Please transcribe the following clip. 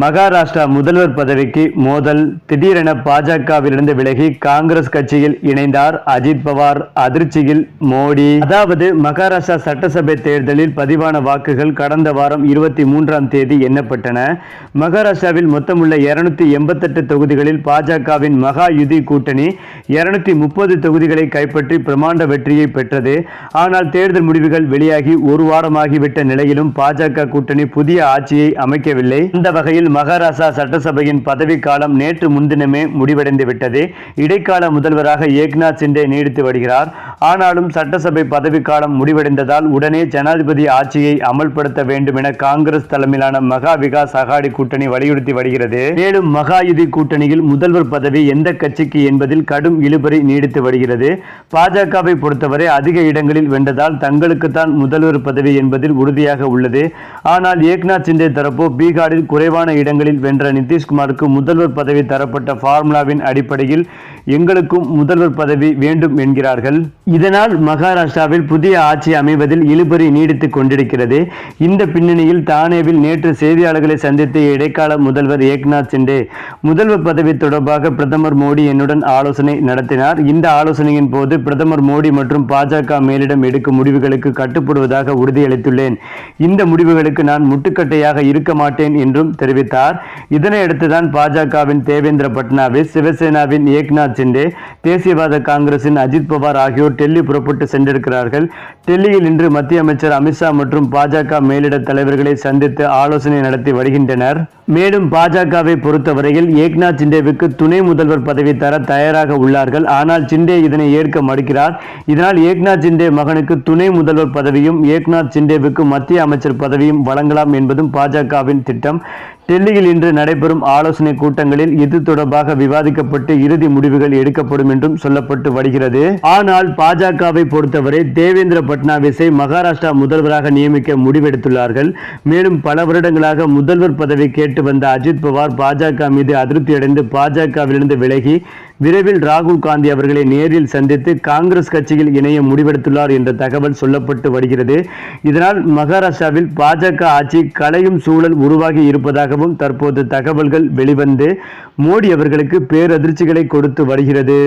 மகாராஷ்டிரா முதல்வர் பதவிக்கு மோதல். திடீரென பாஜகவிலிருந்து விலகி காங்கிரஸ் கட்சியில் இணைந்தார் அஜித் பவார். அதிர்ச்சியில் மோடி. அதாவது மகாராஷ்டிரா சட்டசபை தேர்தலில் பதிவான வாக்குகள் கடந்த வாரம் இருபத்தி மூன்றாம் தேதி எண்ணப்பட்டன. மகாராஷ்டிராவில் மொத்தமுள்ள இருநூத்தி எண்பத்தெட்டு தொகுதிகளில் பாஜகவின் மகா யுதி கூட்டணி இருநூத்தி முப்பது தொகுதிகளை கைப்பற்றி பிரமாண்ட வெற்றியை பெற்றது. ஆனால் தேர்தல் முடிவுகள் வெளியாகி ஒரு வாரமாகிவிட்ட நிலையிலும் பாஜக கூட்டணி புதிய ஆட்சியை அமைக்கவில்லை. இந்த வகையில் மகாராஷ்டிரா சட்டசபையின் பதவிக்காலம் காலம் நேற்று முன்தினமே முடிவடைந்து விட்டது இடைக்கால முதல்வராக ஏக்நாத் சிண்டே நீடித்து வருகிறார். ஆனாலும் சட்டசபை பதவிக்காலம் காலம் முடிவடைந்ததால் உடனே ஜனாதிபதி ஆட்சியை அமல்படுத்த வேண்டும் என காங்கிரஸ் தலைமையிலான மகா விகாஸ் அகாடி கூட்டணி வலியுறுத்தி வருகிறது. மேலும் மகாயுதி கூட்டணியில் முதல்வர் பதவி எந்த கட்சிக்கு என்பதில் கடும் இழுபறி நீடித்து வருகிறது. பாஜகவை பொறுத்தவரை அதிக இடங்களில் வென்றதால் தங்களுக்குத்தான் முதல்வர் பதவி என்பதில் உறுதியாக உள்ளது. ஆனால் ஏக்நாத் சிண்டே தரப்போ பீகாரில் குறைவான இடங்களில் வென்ற நிதிஷ்குமாருக்கு முதல்வர் பதவி தரப்பட்ட ஃபார்முலாவின் அடிப்படையில் எங்களுக்கும் முதல்வர் பதவி வேண்டும் என்கிறார்கள். இதனால் மகாராஷ்டிராவில் புதிய ஆட்சி அமைவதில் இழுபறி நீடித்துக் கொண்டிருக்கிறது. இந்த பின்னணியில் தானேவில் நேற்று செய்தியாளர்களை சந்தித்த இடைக்கால முதல்வர் ஏக்நாத் சிண்டே முதல்வர் பதவி தொடர்பாக பிரதமர் மோடி என்னுடன் ஆலோசனை நடத்தினார். இந்த ஆலோசனையின் போது பிரதமர் மோடி மற்றும் பாஜக மேலிடம் எடுக்கும் முடிவுகளுக்கு கட்டுப்படுவதாக உறுதியளித்துள்ளேன். இந்த முடிவுகளுக்கு நான் முட்டுக்கட்டையாக இருக்க மாட்டேன் என்றும் தெரிவித்தார். இதனையடுத்துதான் பாஜகவின் தேவேந்திர பட்னாவிஸ் சிவசேனாவின் ஏக்நாத் சிண்டே தேசியவாத காங்கிரசின் அஜித் பவார் ஆகியோர் டெல்லி புறப்பட்டு சென்றிருக்கிறார்கள். டெல்லியில் இன்று மத்திய அமைச்சர் அமித்ஷா மற்றும் பாஜக மேலிட தலைவர்களை சந்தித்து ஆலோசனை நடத்தி வருகின்றனர். மேலும் பாஜகவை பொறுத்தவரையில் ஏக்நாத் சிண்டேவுக்கு துணை முதல்வர் பதவி தர தயாராக உள்ளார்கள். ஆனால் சிண்டே இதனை ஏற்க மறுக்கிறார். இதனால் ஏக்நாத் சிண்டே மகனுக்கு துணை முதல்வர் பதவியும் ஏக்நாத் சிண்டேவுக்கு மத்திய அமைச்சர் பதவியும் வழங்கலாம் என்பதும் பாஜகவின் திட்டம். டெல்லியில் இன்று நடைபெறும் ஆலோசனை கூட்டங்களில் இது தொடர்பாக விவாதிக்கப்பட்டு இறுதி முடிவுகள் எடுக்கப்படும் என்றும் சொல்லப்பட்டு வருகிறது. ஆனால் பாஜகவை பொறுத்தவரை தேவேந்திர பட்னாவிஸை மகாராஷ்டிரா முதல்வராக நியமிக்க முடிவெடுத்துள்ளார்கள். மேலும் பல வருடங்களாக முதல்வர் பதவி கேட்டு வந்த அஜித் பவார் பாஜக மீது அதிருப்தியடைந்து பாஜகவிலிருந்து விலகி விரைவில் ராகுல் காந்தி அவர்களை நேரில் சந்தித்து காங்கிரஸ் கட்சியில் இணைய முடிவெடுத்துள்ளார் என்ற தகவல் சொல்லப்பட்டு வருகிறது. இதனால் மகாராஷ்டிராவில் பாஜக ஆட்சி கலையும் சூழல் உருவாகி இருப்பதாகவும் தற்போது தகவல்கள் வெளிவந்து மோடி அவர்களுக்கு பேரதிர்ச்சிகளை கொடுத்து வருகிறது.